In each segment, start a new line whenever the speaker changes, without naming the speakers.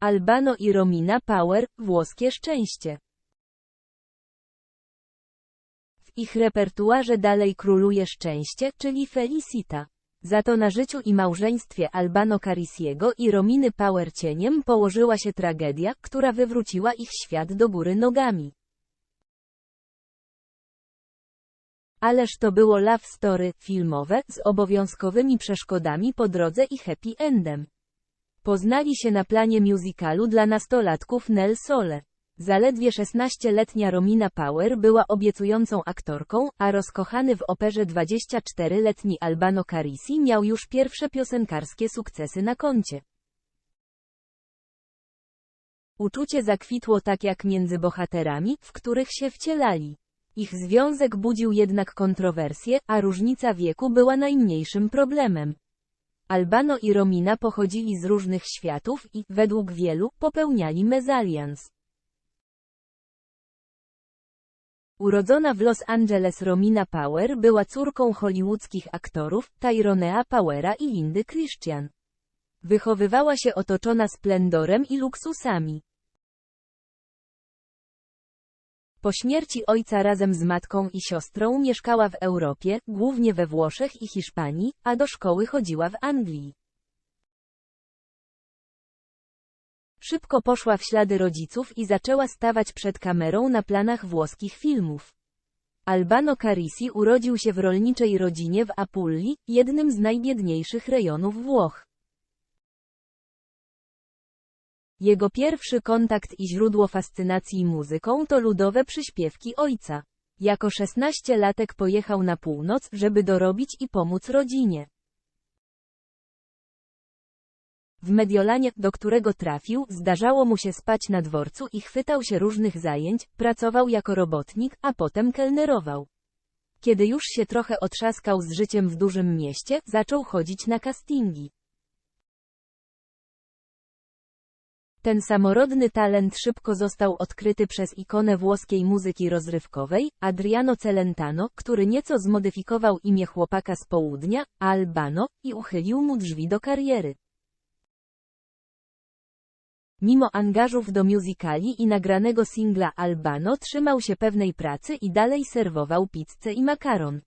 Albano i Romina Power, włoskie szczęście. W ich repertuarze dalej króluje szczęście, czyli Felicita. Za to na życiu i małżeństwie Albano Carisiego i Rominy Power cieniem położyła się tragedia, która wywróciła ich świat do góry nogami. Ależ to było love story, filmowe, z obowiązkowymi przeszkodami po drodze i happy endem. Poznali się na planie musicalu dla nastolatków Nel Sole. Zaledwie 16-letnia Romina Power była obiecującą aktorką, a rozkochany w operze 24-letni Albano Carisi miał już pierwsze piosenkarskie sukcesy na koncie. Uczucie zakwitło tak jak między bohaterami, w których się wcielali. Ich związek budził jednak kontrowersje, a różnica wieku była najmniejszym problemem. Albano i Romina pochodzili z różnych światów i, według wielu, popełniali mezalians. Urodzona w Los Angeles Romina Power była córką hollywoodzkich aktorów, Tyronea Powera i Lindy Christian. Wychowywała się otoczona splendorem i luksusami. Po śmierci ojca razem z matką i siostrą mieszkała w Europie, głównie we Włoszech i Hiszpanii, a do szkoły chodziła w Anglii. Szybko poszła w ślady rodziców i zaczęła stawać przed kamerą na planach włoskich filmów. Albano Carisi urodził się w rolniczej rodzinie w Apulli, jednym z najbiedniejszych rejonów Włoch. Jego pierwszy kontakt i źródło fascynacji muzyką to ludowe przyśpiewki ojca. Jako szesnastolatek pojechał na północ, żeby dorobić i pomóc rodzinie. W Mediolanie, do którego trafił, zdarzało mu się spać na dworcu i chwytał się różnych zajęć, pracował jako robotnik, a potem kelnerował. Kiedy już się trochę otrzaskał z życiem w dużym mieście, zaczął chodzić na castingi. Ten samorodny talent szybko został odkryty przez ikonę włoskiej muzyki rozrywkowej, Adriano Celentano, który nieco zmodyfikował imię chłopaka z południa, Albano, i uchylił mu drzwi do kariery. Mimo angażów do musicali i nagranego singla Albano trzymał się pewnej pracy i dalej serwował pizzę i makaron.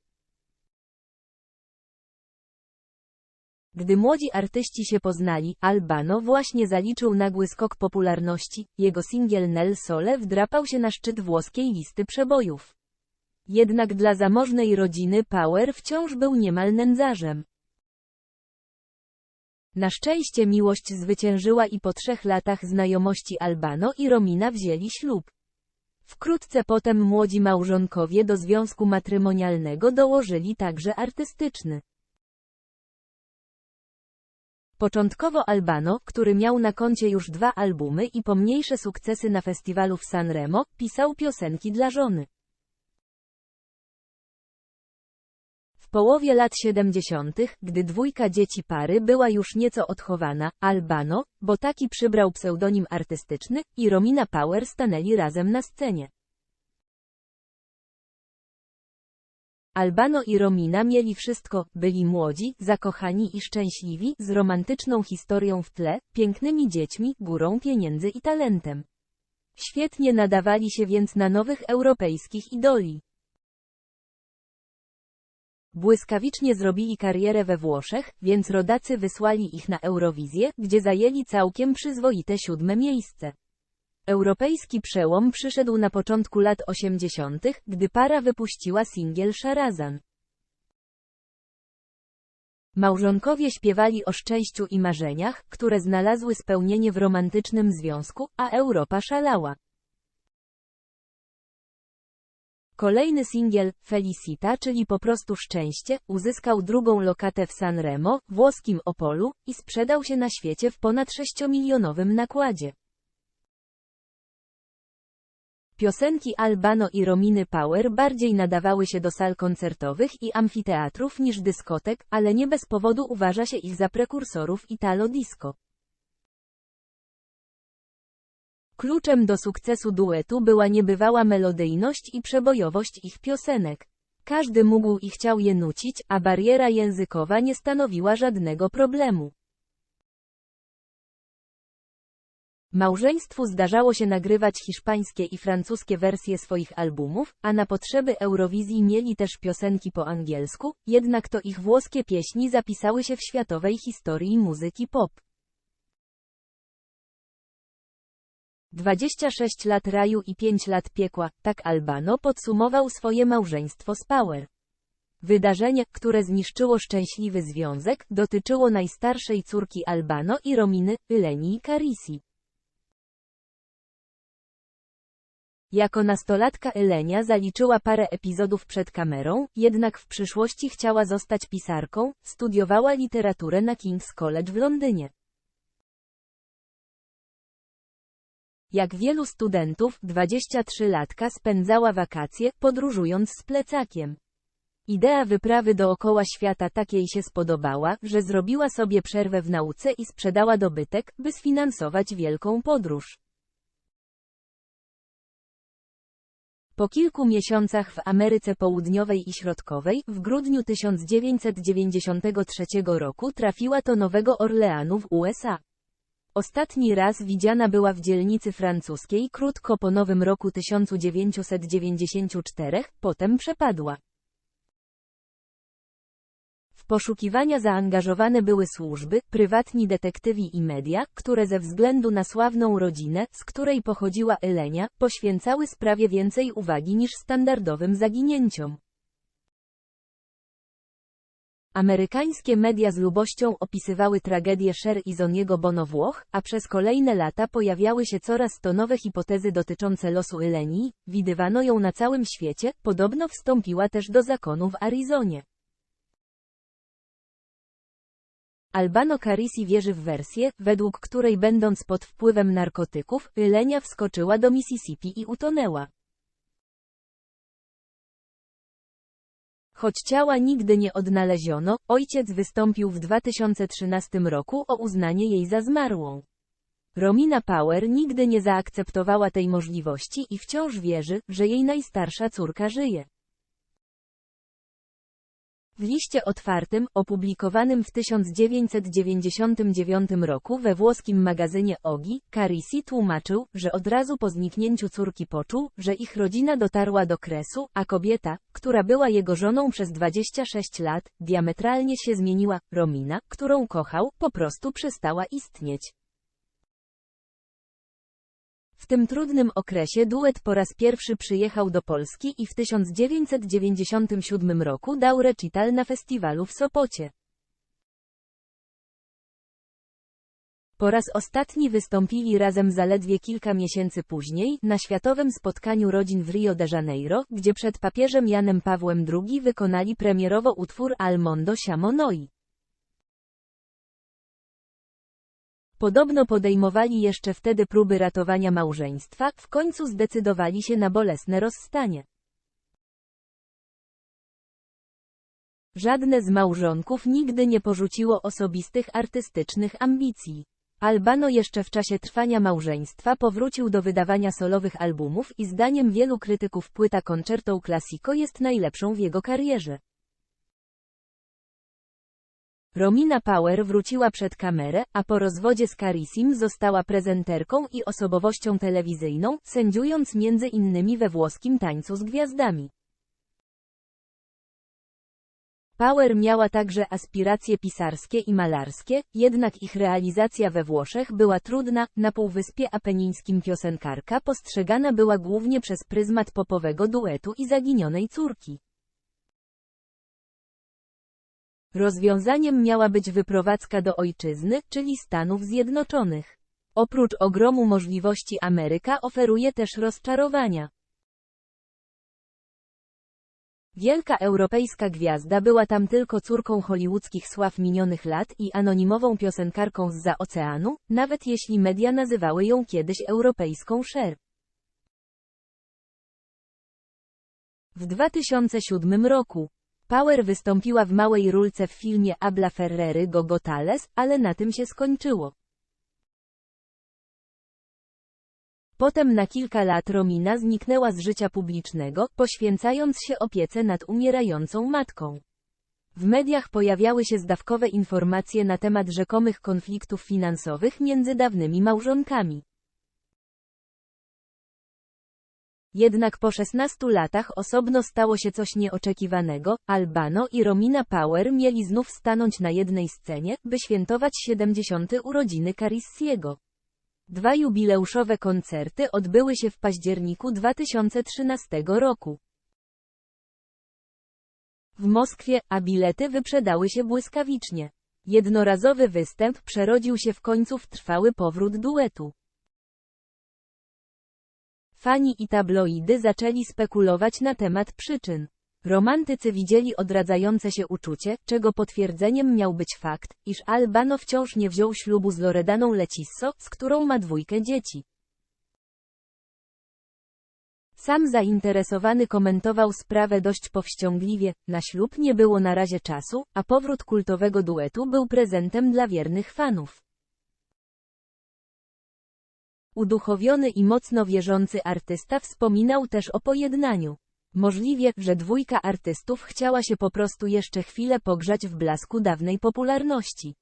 Gdy młodzi artyści się poznali, Albano właśnie zaliczył nagły skok popularności, jego singiel Nel Sole wdrapał się na szczyt włoskiej listy przebojów. Jednak dla zamożnej rodziny Power wciąż był niemal nędzarzem. Na szczęście miłość zwyciężyła i po trzech latach znajomości Albano i Romina wzięli ślub. Wkrótce potem młodzi małżonkowie do związku matrymonialnego dołożyli także artystyczny. Początkowo Albano, który miał na koncie już dwa albumy i pomniejsze sukcesy na festiwalu w Sanremo, pisał piosenki dla żony. W połowie lat 70., gdy dwójka dzieci pary była już nieco odchowana, Albano, bo taki przybrał pseudonim artystyczny, i Romina Power stanęli razem na scenie. Albano i Romina mieli wszystko, byli młodzi, zakochani i szczęśliwi, z romantyczną historią w tle, pięknymi dziećmi, górą pieniędzy i talentem. Świetnie nadawali się więc na nowych europejskich idoli. Błyskawicznie zrobili karierę we Włoszech, więc rodacy wysłali ich na Eurowizję, gdzie zajęli całkiem przyzwoite siódme miejsce. Europejski przełom przyszedł na początku lat 80., gdy para wypuściła singiel Sharazan. Małżonkowie śpiewali o szczęściu i marzeniach, które znalazły spełnienie w romantycznym związku, a Europa szalała. Kolejny singiel, Felicita, czyli po prostu szczęście, uzyskał drugą lokatę w Sanremo, włoskim Opolu, i sprzedał się na świecie w ponad 6-milionowym nakładzie. Piosenki Albano i Rominy Power bardziej nadawały się do sal koncertowych i amfiteatrów niż dyskotek, ale nie bez powodu uważa się ich za prekursorów Italo Disco. Kluczem do sukcesu duetu była niebywała melodyjność i przebojowość ich piosenek. Każdy mógł i chciał je nucić, a bariera językowa nie stanowiła żadnego problemu. Małżeństwu zdarzało się nagrywać hiszpańskie i francuskie wersje swoich albumów, a na potrzeby Eurowizji mieli też piosenki po angielsku, jednak to ich włoskie pieśni zapisały się w światowej historii muzyki pop. 26 lat raju i 5 lat piekła, tak Albano podsumował swoje małżeństwo z Power. Wydarzenie, które zniszczyło szczęśliwy związek, dotyczyło najstarszej córki Albano i Rominy, Eleni Carisi. Jako nastolatka Elenia zaliczyła parę epizodów przed kamerą, jednak w przyszłości chciała zostać pisarką, studiowała literaturę na King's College w Londynie. Jak wielu studentów, 23-latka spędzała wakacje, podróżując z plecakiem. Idea wyprawy dookoła świata tak jej się spodobała, że zrobiła sobie przerwę w nauce i sprzedała dobytek, by sfinansować wielką podróż. Po kilku miesiącach w Ameryce Południowej i Środkowej, w grudniu 1993 roku trafiła do Nowego Orleanu w USA. Ostatni raz widziana była w dzielnicy francuskiej krótko po Nowym Roku 1994, potem przepadła. Poszukiwania zaangażowane były służby, prywatni detektywi i media, które ze względu na sławną rodzinę, z której pochodziła Elenia, poświęcały sprawie więcej uwagi niż standardowym zaginięciom. Amerykańskie media z lubością opisywały tragedię Cher i Zoniego Bono Włoch, a przez kolejne lata pojawiały się coraz to nowe hipotezy dotyczące losu Elenii, widywano ją na całym świecie, podobno wstąpiła też do zakonu w Arizonie. Albano Carisi wierzy w wersję, według której będąc pod wpływem narkotyków, Elenia wskoczyła do Mississippi i utonęła. Choć ciała nigdy nie odnaleziono, ojciec wystąpił w 2013 roku o uznanie jej za zmarłą. Romina Power nigdy nie zaakceptowała tej możliwości i wciąż wierzy, że jej najstarsza córka żyje. W liście otwartym, opublikowanym w 1999 roku we włoskim magazynie Ogi, Carisi tłumaczył, że od razu po zniknięciu córki poczuł, że ich rodzina dotarła do kresu, a kobieta, która była jego żoną przez 26 lat, diametralnie się zmieniła. Romina, którą kochał, po prostu przestała istnieć. Tym trudnym okresie duet po raz pierwszy przyjechał do Polski i w 1997 roku dał recital na festiwalu w Sopocie. Po raz ostatni wystąpili razem zaledwie kilka miesięcy później, na światowym spotkaniu rodzin w Rio de Janeiro, gdzie przed papieżem Janem Pawłem II wykonali premierowo utwór Al Mondo Siamo Noi. Podobno podejmowali jeszcze wtedy próby ratowania małżeństwa, w końcu zdecydowali się na bolesne rozstanie. Żadne z małżonków nigdy nie porzuciło osobistych artystycznych ambicji. Albano jeszcze w czasie trwania małżeństwa powrócił do wydawania solowych albumów i zdaniem wielu krytyków płyta Concerto Classico jest najlepszą w jego karierze. Romina Power wróciła przed kamerę, a po rozwodzie z Carisim została prezenterką i osobowością telewizyjną, sędziując między innymi we włoskim tańcu z gwiazdami. Power miała także aspiracje pisarskie i malarskie, jednak ich realizacja we Włoszech była trudna, na Półwyspie Apenińskim piosenkarka postrzegana była głównie przez pryzmat popowego duetu i zaginionej córki. Rozwiązaniem miała być wyprowadzka do ojczyzny, czyli Stanów Zjednoczonych. Oprócz ogromu możliwości Ameryka oferuje też rozczarowania. Wielka europejska gwiazda była tam tylko córką hollywoodzkich sław minionych lat i anonimową piosenkarką z za oceanu, nawet jeśli media nazywały ją kiedyś europejską Cher. W 2007 roku Power wystąpiła w małej rulce w filmie Abla Ferrery Gogo Tales, ale na tym się skończyło. Potem na kilka lat Romina zniknęła z życia publicznego, poświęcając się opiece nad umierającą matką. W mediach pojawiały się zdawkowe informacje na temat rzekomych konfliktów finansowych między dawnymi małżonkami. Jednak po 16 latach osobno stało się coś nieoczekiwanego, Albano i Romina Power mieli znów stanąć na jednej scenie, by świętować 70. urodziny Carissiego. Dwa jubileuszowe koncerty odbyły się w październiku 2013 roku. W Moskwie, a bilety wyprzedały się błyskawicznie. Jednorazowy występ przerodził się w końcu w trwały powrót duetu. Fani i tabloidy zaczęli spekulować na temat przyczyn. Romantycy widzieli odradzające się uczucie, czego potwierdzeniem miał być fakt, iż Albano wciąż nie wziął ślubu z Loredaną Lecisso, z którą ma dwójkę dzieci. Sam zainteresowany komentował sprawę dość powściągliwie, na ślub nie było na razie czasu, a powrót kultowego duetu był prezentem dla wiernych fanów. Uduchowiony i mocno wierzący artysta wspominał też o pojednaniu. Możliwie, że dwójka artystów chciała się po prostu jeszcze chwilę pogrzać w blasku dawnej popularności.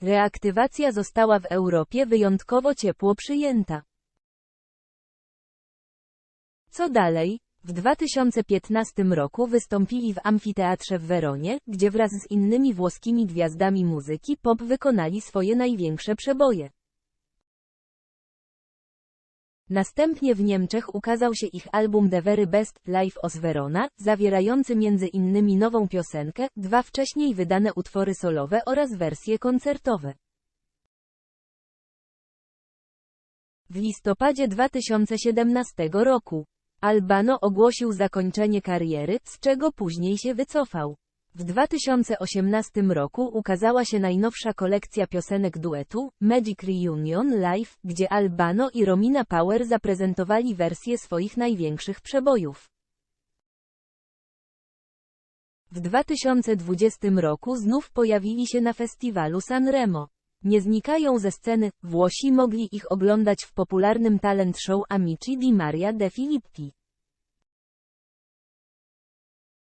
Reaktywacja została w Europie wyjątkowo ciepło przyjęta. Co dalej? W 2015 roku wystąpili w amfiteatrze w Weronie, gdzie wraz z innymi włoskimi gwiazdami muzyki pop wykonali swoje największe przeboje. Następnie w Niemczech ukazał się ich album The Very Best Live os Verona, zawierający między innymi nową piosenkę, dwa wcześniej wydane utwory solowe oraz wersje koncertowe. W listopadzie 2017 roku Albano ogłosił zakończenie kariery, z czego później się wycofał. W 2018 roku ukazała się najnowsza kolekcja piosenek duetu, Magic Reunion Live, gdzie Albano i Romina Power zaprezentowali wersje swoich największych przebojów. W 2020 roku znów pojawili się na festiwalu Sanremo. Nie znikają ze sceny, Włosi mogli ich oglądać w popularnym talent show Amici di Maria de Filippi.